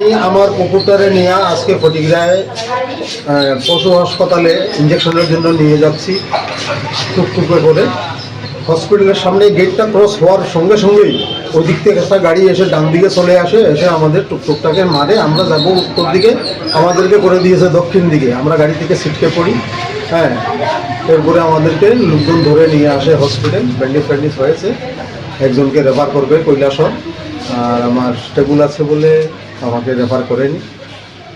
আমি আমার কুকুরটারে নিয়ে আজকে ফটিগ্রায় পশু হাসপাতালে ইঞ্জেকশনের জন্য নিয়ে যাচ্ছি টুকটুকে করে। হসপিটালের সামনে গেটটা ক্রস হওয়ার সঙ্গে সঙ্গেই ওই দিক থেকে একটা গাড়ি এসে ডান দিকে চলে আসে, এসে আমাদের টুকটুকটাকে মারে। আমরা যাব উত্তর দিকে, আমাদেরকে করে দিয়েছে দক্ষিণ দিকে। আমরা গাড়ি থেকে ছিটকে পড়ি হ্যাঁ। এরপরে আমাদেরকে লোকজন ধরে নিয়ে আসে হসপিটাল ব্যান্ডেজ ফ্যান্ডেজ হয়েছে। একজনকে রেফার করবে কৈলাসর। আর আমার স্টেবল আছে বলে আমাকে রেফার করেনি।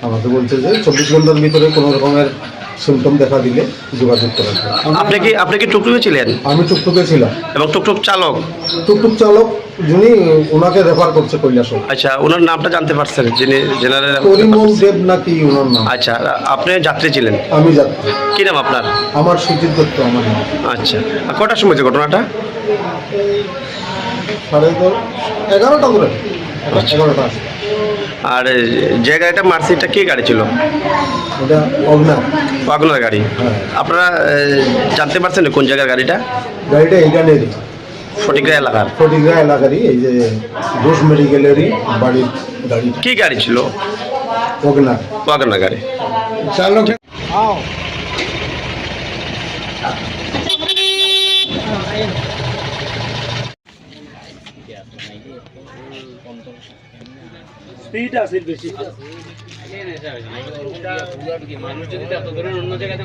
আমাকে বলছে যে চব্বিশ ঘণ্টার ভিতরে কোনো রকমের সিমটম দেখা দিলে যোগাযোগ করা আপনি কি আপনি কি টুকটুকে ছিলেন? আমি টুকটুকে ছিলাম। এবং টুকটুক চালক? টুকটুক চালক যিনি ওনাকে রেফার করছে কৈলাসর আচ্ছা ওনার নামটা জানতে পারছেন যিনি জেনারেল পরিমল দেব নাকি ওনার নাম? আচ্ছা আপনি যাত্রী ছিলেন? আমি যাত্রী। কি নাম আপনার? আমার সুচিত দত্ত আমার নাম। আচ্ছা কটার সময় ঘটনাটা? সাড়ে এগারোটা করে। এগারোটা আছে আর যে গাড়িটা মারছে এটা কি গাড়ি ছিল? এটা অগ্না। গাড়ি। হ্যাঁ। আপনারা জানতে পারছেন কোন জায়গার গাড়িটা? গাড়িটা এইখানেরই। ফটিকরা এলাকার। ফটিগ্রা এলাকারই এই যে ঘোষ মেডিকেলেরই বাড়ির গাড়িটা কি গাড়ি ছিল? অগ্না। ওয়াগনার গাড়ি। চালক যদি এত ধরনের অন্য জায়গাতে